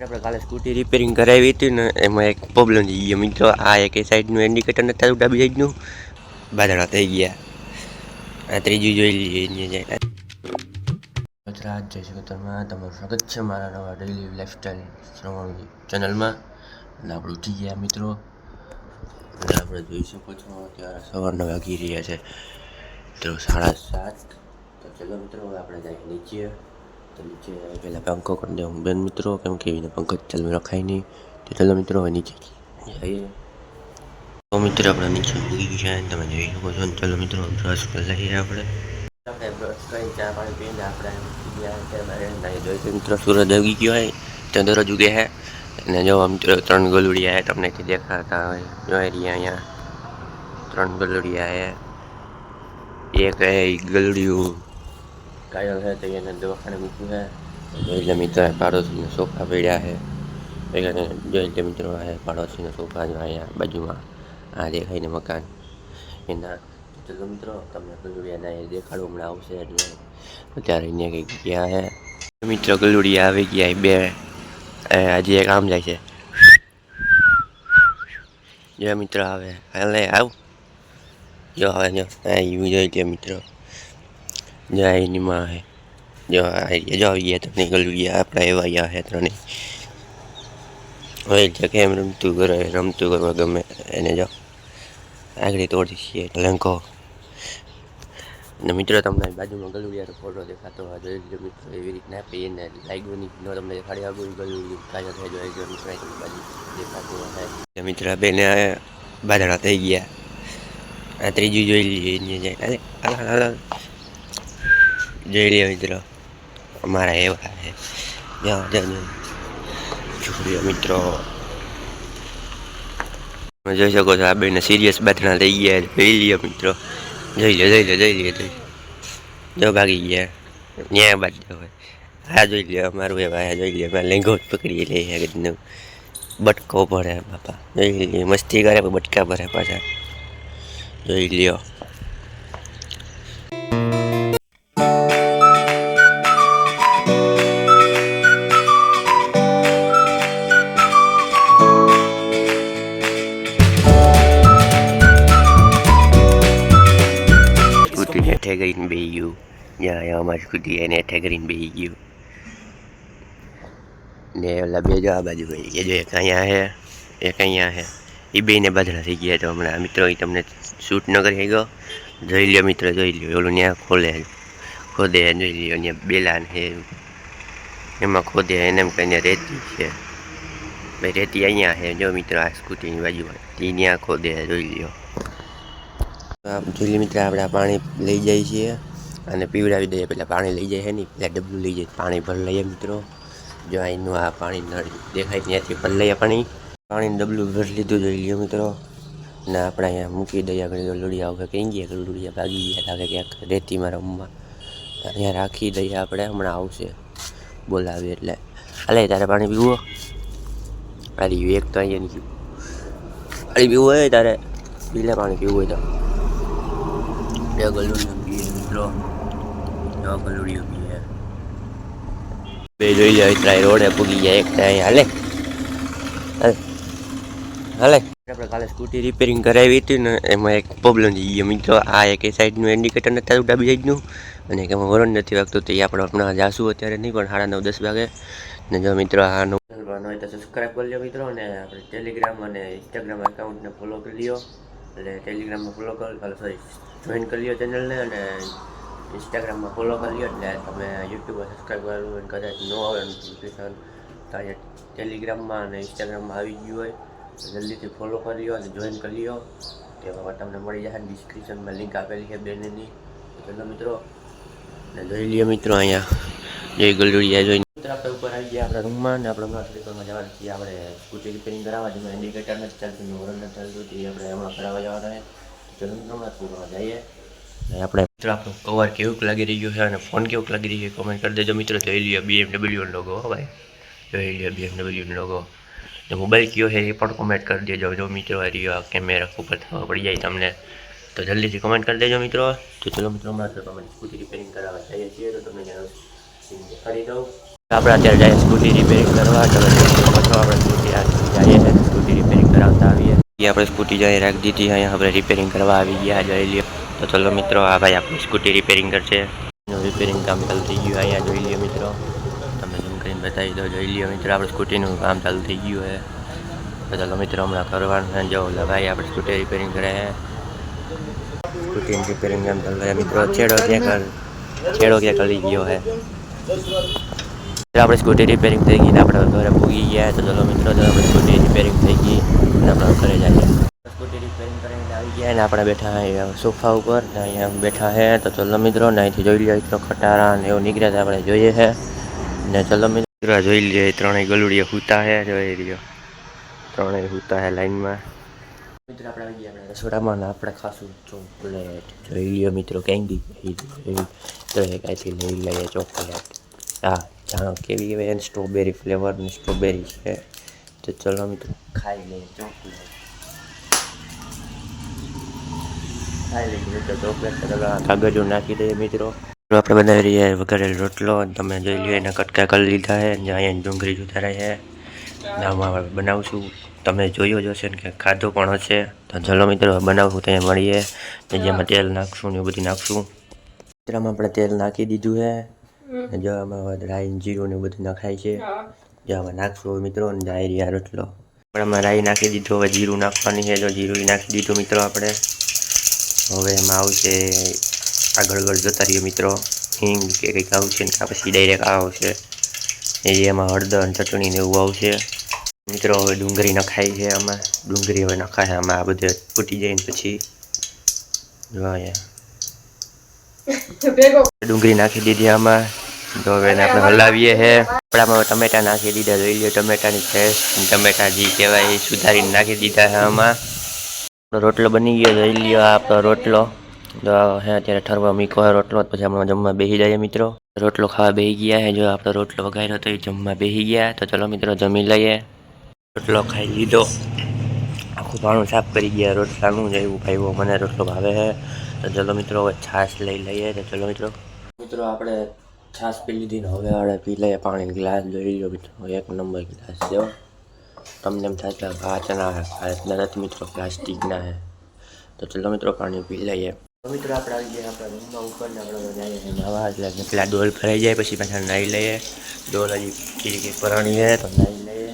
આપણે કાલે scooty repairing કરાવી હતી ને એમાં એક પ્રોબ્લેમ થઈ ગયો. મિત્રો, આ એક સાઈડનું ઇન્ડિકેટર નથી થતું ડાબી સાઈડનું બાદળા થઈ ગયા. આ ત્રીજું જોઈ લઈએ ગુજરાત જય શ્રીકરમાં તમારું સ્વાગત છે મારા નવા ડેલી લાઈફસ્ટાઈલ શ્રવણ ચેનલમાં અને આપણે ઉઠી ગયા મિત્રો. અને આપણે જોઈ શકો છો, અત્યારે સવારના વાગી રહ્યા છે. મિત્રો સાડા સાત. તો ચલો મિત્રો, હવે આપણે જાય નીચે. તો નીચે પહેલાં પંખો કરી દઉં બેન મિત્રો, કેમ કે એવીને પંખો ચાલુ રખાય નહીં. તો ચાલો મિત્રો, હવે નીચે જઈએ. તો મિત્રો, આપણે નીચે ઉગી ગયા તમે જોઈ શકો છો. ચાલો મિત્રો બ્રશ લઈએ આપણે. બ્રશ કરી ચા પાણી પીને આપણે મિત્રો, સૂરજ ઉગી ગયો હોય. ત્યાં દરરોજ ઉગે છે. અને જો મિત્રો, ત્રણ ગલુડિયા તમને કે દેખાતા હોય, જોઈ રહ્યા અહીંયા. ત્રણ ગલુડિયા એક એ ગલુડિયું. કાયલ છે, તો એને દવાખાને મૂક્યું છે. જોઈ મિત્રો, પાડોશીના સોફા પડ્યા છે. એટલે જોઈ લે મિત્રો, આ પાડોશીના સોફા જો અહીંયા બાજુમાં, આ દેખાય ને મકાન. એના ચલો મિત્રો, તમને ગલુડિયાના એ દેખાડું, હમણાં આવશે એટલે અત્યારે અહીંયા કંઈક ગયા છે. મિત્રો ગલુડિયા આવી ગયા બે. આજે એક આમ જાય છે. જો મિત્રો આવે હાલે, આવ. જો, હવે જો, આ યુ જોઈ લે મિત્રો. જો એની હે જો જો આવી ગયા તમને ગયા, આપણે એવા ગયા હે ત્રણે. હવે જે કેમ રમતું કરે રમતું કરવા ગમે, એને જો. આગળ તોડી છીએ લંકો ને મિત્રો, તમને બાજુમાં ગલુડિયાનો ફોટો દેખાતો હોય, જોઈ લીધો મિત્રો, એવી રીતના આપી એને લાગ્યું નહીં. ન તમને દેખાડી આગળ ગલુડિયું કાયો થઈ જાય જો મિત્રો બાજુ દેખાતું હોય. મિત્ર બેને બાદળા થઈ ગયા. આ ત્રીજું જોઈ લીધું એની જાય જોઈ લઈએ મિત્રો અમારા એવા છે જ્યાં જ્યાં છોકરીઓ મિત્રો તમે જોઈ શકો છો આ બેને સિરિયસ બાતના થઈ ગયા છે. જોઈ લ્યો મિત્રો જોઈ લો જોઈ લો જોઈ લો જોઈ જો ભાગી ગયા ન્યાય બાદ હોય હા જોઈ લ્યો અમારું એવા આ જોઈ લ્યો અમારે લેંગો જ પકડી લે એકદમ બટકો ભરે બાપા જોઈ લ્યો મસ્તી કરે પણ બટકા ભરે પાછા જોઈ લ્યો જ્યાં અહીંયા અમારી સ્કૂટી એને હેઠે કરીને બેસી ગયું ને ઓલા બે જો આ બાજુ ભાઈ એ જો એક અહીંયા છે એક અહીંયા છે એ બેને બાજણા થઈ ગયા તો હમણાં મિત્રો એ તમને શૂટ ન કરી ગયો જોઈ લ્યો મિત્રો જોઈ લ્યો ઓલું ત્યાં ખોલે ખોદે જોઈ લ્યો ત્યાં બેલાન છે એમાં ખોદે એને એમ કહીને રેતી છે ભાઈ રેતી અહીંયા છે જો મિત્રો આ સ્કૂટીની બાજુમાં એ ત્યાં ખોદે જોઈ લ્યો જોઈ મિત્ર આપણે આ પાણી લઈ જઈએ છીએ અને પીવડાવી દઈએ પહેલાં પાણી લઈ જાય નહીં પહેલાં ડબલું લઈ જાય, પાણી ભર લઈએ મિત્રો. જો અહીંનું આ પાણી નળ દેખાય ત્યાંથી ભર લઈએ પાણી. પાણીનું ડબલું ભર લીધું, જોઈ લ્યો મિત્રો. ને આપણે અહીંયા મૂકી દઈએ, આગળ લોડિયા વગર કઈ ગયા લોડિયા ભાગી ગયા, લાગે ક્યાંક રેતીમાં રમવા અહીંયા રાખી દઈએ આપણે, હમણાં આવશે. બોલાવી એટલે. હાલે, તારે પાણી પીવું અરે એક તો અહીંયા નહીં પાણી પીવું હોય તારે? પીલે પાણી પીવું હોય તો. બે ગલુડિયું પીએ મિત્રો. દો ગલુડિયું પીએ બે જોઈ લે ત્રાય રોડે પૂગી જાય એક ત્યાં હાલે. હાલે. આપણે કાલે સ્કૂટી રિપેરિંગ કરાવી હતી ને, એમાં એક પ્રોબ્લેમ થઈ ગયો. મિત્રો, આ એક સાઈડનું ઇન્ડિકેટર નથી થતું ડાબી સાઈડનું અને એમાં વરણ નથી વાગતું, તો એ આપણે હમણાં જાશું અત્યારે નહીં, પણ સાડા નવ, દસ વાગે. ને જો મિત્રો, આ નવું હોય તો સબસ્ક્રાઈબ કરી લો મિત્રો, અને આપણે ટેલિગ્રામ અને ઇન્સ્ટાગ્રામ એકાઉન્ટને ફોલો કરી લ્યો. એટલે ટેલિગ્રામમાં ફોલો કરો સોરી જોઈન કરી લ્યો ચેનલને અને ઇન્સ્ટાગ્રામમાં ફોલો કરી લ્યો એટલે તમે યુટ્યુબમાં સબસ્ક્રાઈબ કરવું અને કદાચ ન આવે નોટિફિકેશન તો અહીંયા ટેલિગ્રામમાં અને ઇન્સ્ટાગ્રામમાં આવી ગયું હોય તો જલ્દીથી ફોલો કરી લ્યો અને જોઈન કરી લ્યો તેમાં તમને મળી જશે ડિસ્ક્રિપ્શનમાં લિંક આપેલી છે બેનની તો ચલો મિત્રો ને જોઈ લ્યો મિત્રો અહીંયા જય ગલુડિયા જોઈને મિત્રો આપણે ઉપર આવી ગયા આપણા રૂમમાં ને આપણે હમણાં થોડીક વારમાં જવાના છીએ આપણે સ્કૂટી રિપેરિંગ કરાવવા જેમાં ઇન્ડિકેટર નથી ચાલતું વરણ નથી ચાલતું તે આપણે હમણાં કરાવવા જવાના છે ચલો મિત્રો હમણાં થોડું જઈએ ને આપણે મિત્રો આપણું કવર કેવું લાગી રહ્યું છે અને ફોન કેવું લાગી રહ્યું છે કોમેન્ટ કરી દેજો. મિત્રો, જોઈ લ્યો બીએમડબલ્યુનો લોગો હો ભાઈ. જોઈ લ્યો બીએમડબલ્યુનો લોગો ને મોબાઈલ કયો છે એ પણ કોમેન્ટ કરી દેજો. જો મિત્રો, આ રહ્યો કેમેરા ઉપર થવા પડી જાય તમને, તો જલ્દીથી કમેન્ટ કરી દેજો મિત્રો. તો ચલો મિત્રો, હમણાં તો તમે સ્કૂટી રિપેરિંગ કરાવવા જઈએ છીએ, તો તમને જણાવું દેખાડી દઉં. આપણે અત્યારે જઈએ સ્કૂટી રિપેરિંગ કરવા, તો પછી. આપણે સ્કૂટી આ જઈએ છે સ્કૂટી રિપેરિંગ કરાવતા આવીએ. એ આપણે સ્કૂટી જઈ રાખી દીધી અહીંયા આપણે રિપેરિંગ કરવા આવી ગયા, જોઈ લ્યો. તો ચલો મિત્રો, આ ભાઈ આપણી સ્કૂટી રિપેરિંગ કરશે. એનું રિપેરિંગ કામ ચાલુ થઈ ગયું અહીંયા, જોઈ લ્યો મિત્રો. તમે ઝૂમ કરીને બતાવી દો, જોઈ લ્યો મિત્રો, આપણે સ્કૂટીનું કામ ચાલુ થઈ ગયું છે. તો ચલો મિત્રો, હમણાં કરવાનું છે. જો, ઓલા ભાઈ આપણે સ્કૂટી રિપેરિંગ કરે છે. સ્કૂટીનું રિપેરિંગ કામ ચાલુ છે. મિત્રો, છેડો ક્યાં કર, છેડો ક્યાં કરી ગયો છે? આપણે સ્કૂટી રિપેરિંગ થઈ ગઈ ને આપણે ઘરે પૂગી ગયા તો ચલો મિત્રો તો આપણે સ્કૂટી રિપેરિંગ થઈ ગઈ અને આપણે ઘરે જઈએ. સ્કૂટી રિપેરિંગ કરીને આવી ગયા ને આપણે બેઠા હે સોફા ઉપર ને અહીંયા બેઠા હે. તો ચલો મિત્રો, ને અહીંથી જોઈ લઈએ તો ખટારા ને એવું નીકળે તો આપણે જોઈએ છે ને ચલો મિત્રો જોઈ લઈએ ત્રણેય ગલુડીએ હૂતા હે જોઈ રહ્યો. ત્રણેય હૂતા હે લાઈનમાં. મિત્રો, આપણે આવી ગયા આપણે રસોડામાં ને આપણે ખાસું ચોકલેટ જોઈ લ્યો મિત્રો, કેન્ડી તો એ કાંઈથી લઈ લઈએ ચોકલેટ. હા, જાણો કેવી કહેવાય સ્ટ્રોબેરી ફ્લેવરની સ્ટ્રોબેરી છે. તો ચલો મિત્રો, ખાઈ લઈએ ચોકલેટ. આ કાગળિયો નાખી દઈએ મિત્રો. આપણે બનાવી રહ્યા વઘારેલ રોટલો તમે જોઈ લો એના કટકા કરી લીધા છે, અને અહીંયા ડુંગળી રહે છે. આમાં બનાવશું. તમે જોયો જ હશે ને કે ખાધો પણ હશે. તો ચલો મિત્રો બનાવશું ત્યાં મળીએ. જેમાં તેલ નાખશું ને એવું બધું નાખશું. મિત્રમાં આપણે તેલ નાખી દીધું છે. જો આમાં રાઈ જીરું ને એવું બધું નખાય છે. જો આમાં નાખશું મિત્રો ને જાય રહ્યા રોટલો. આપણે આમાં રાઈ નાખી દીધું, હવે જીરું નાખવાની છે. જો જીરું નાખી દીધું મિત્રો આપણે. હવે એમાં આવશે આગળ આગળ જતા રહીએ મિત્રો. હિંગ કે કંઈક આવશે ને ત્યાં પછી ડાયરેક્ટ આ આવશે. એ એમાં હળદર ચટણી ને એવું આવશે. મિત્રો હવે ડુંગળી નખાય છે આમાં. ડુંગળી હવે નખાય આમાં આ બધે ફૂટી જાય ને પછી. ડુંગળી નાખી દીધી આમાં. તો હવે એને આપણે હલાવીએ છે આપણામાં ટમેટા નાખી દીધા. જોઈ લ્યો ટમેટાની પેસ્ટ ટમેટા જે કહેવાય એ સુધારીને નાખી દીધા છે આમાં. રોટલો બની ગયો, જોઈ લ્યો આપણો રોટલો. તો હે, અત્યારે ઠરવા મીકો હોય રોટલો પછી આપણે જમવા બેસી જઈએ મિત્રો. રોટલો ખાવા બેસી ગયા હે, જો આપણો રોટલો વગાડ્યો તો એ જમવા બેસી ગયા. તો ચલો મિત્રો, જમી લઈએ. રોટલો ખાઈ લીધો. આખું પાણું સાફ કરી ગયા, રોટલાનું જ એવું ભાઈ મને રોટલો ભાવે છે તો ચલો મિત્રો, હવે છાશ લઈ લઈએ. તો ચલો મિત્રો. મિત્રો, આપણે છાશ પી લીધી ને હવે આપણે પી લઈએ પાણી ગ્લાસ, જોઈ લો મિત્રો. એક નંબર ગ્લાસ, જો. તમને એમ થાય કે કાચના ભારતના નથી મિત્રો પ્લાસ્ટિકના છે. તો ચલો મિત્રો પાણી પી લઈએ. મિત્રો આપણે આવી ગયા આપણા રૂમમાં ઉપર ને આપણે જઈએ નાવા એટલે પેલા ડોલ ભરાઈ જાય પછી પાછા નાહી લઈએ. ડોલ હજી ખીડકી પરણી છે તો નાહી લઈએ.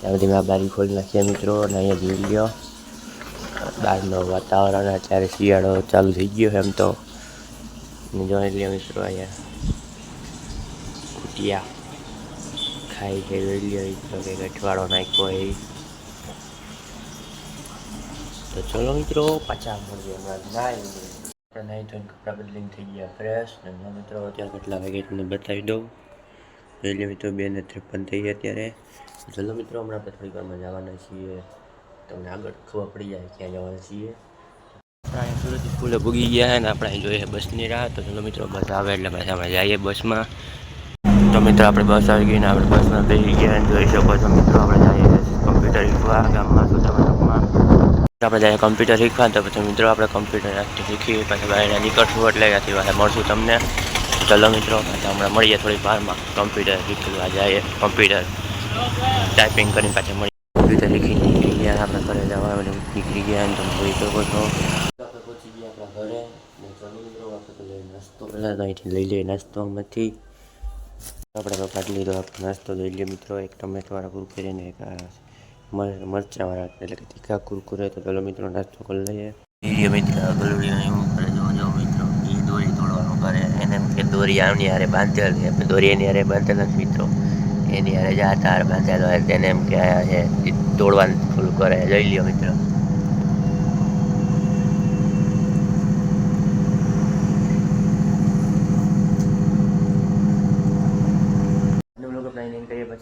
ત્યાં બધી મેં બારી ખોલી નાખીએ મિત્રો અને અહીંયા લ્યો. બહારનું વાતાવરણ અત્યારે શિયાળો ચાલુ થઈ ગયો એમ તો. જોઈ લ્યો મિત્રો અહીંયા. કુટિયા. ખાઈ છે વીડિયો મિત્રો કંઈક અઠવાડો નાખ્યો એ. તો ચલો મિત્રો, પાછા મળીએ હમણાં લઈએ. આપણે ધોઈને કપડાં બદલીને થઈ ગયા ફ્રેશ ને મિત્રો અત્યારે કેટલા વાગે તમને બતાવી દઉં. રેલી મિત્રો બે ને ત્રેપન થઈ ગયા અત્યારે. ચલો મિત્રો, હમણાં આપણે થોડીક વારમાં જવાના છીએ. તમને આગળ ખબર પડી જાય ક્યાં જવાના છીએ. સુરત સ્કૂલે ભૂગી ગયા છે ને આપણે જોઈએ બસની રાહ. તો ચલો મિત્રો, બસ આવે એટલે પાછા અમે જઈએ બસમાં. તો મિત્રો આપણે બસ આવી ગઈ ને આપણે બસમાં બેસી ગયા જોઈ શકો છો મિત્રો, આપણે જઈએ કમ્પ્યુટર શીખવા ગામમાં શું સુધામાં આપણે જઈએ કમ્પ્યુટર શીખવા તો પછી મિત્રો આપણે કમ્પ્યુટર શીખીએ શીખી પછી બહાર નીકળશું એટલે ત્યાંથી પાછા મળશું તમને. ચલો મિત્રો હમણાં મળીએ થોડી વારમાં કમ્પ્યુટર શીખવા જઈએ કમ્પ્યુટર ટાઈપિંગ કરીને પાછા મળીએ. કમ્પ્યુટર શીખી નીકળી ગયા, આપણે ઘરે જવા નીકળી ગયા અને તમે જોઈ શકો છો. પહોંચી ગયા આપણા ઘરે નાસ્તો પહેલાં અહીંથી લઈ લઈએ નાસ્તોમાંથી આપણે તો કાઢી લીધો, આપણે નાસ્તો જોઈ લઈએ મિત્રો. એક ટમેટોવાળા કુરકુરે ને એક મરચાવાળા એટલે કે તીખા કુરકુરે. તો ચલો મિત્રો, નાસ્તો કરી લઈએ. વીડિયો મિત્રો એવું કરે જો જો મિત્રો, એ દોરી તોડવાનું કરે. એને દોરી આમની હારે બાંધેલી આપણે દોરી એની હારે બાંધેલા જ મિત્રો. એની હારે આ તાર બાંધેલો હોય તેને એમ કે તોડવાનું થોડું કરે. જોઈ લ્યો મિત્રો નું લોકો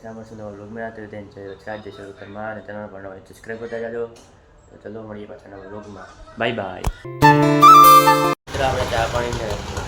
પ્લાનિંગ કરીએ વ્લોગ મેળા તો તેને ચાર્જ શરૂ કરવા અને ચેનલ પર નવા સબસ્ક્રાઈબ કરતા જાજો. તો ચલો મળીએ પાછા નવા વ્લોગમાં બાય બાય આપણે ચા પાણી ચા પાણી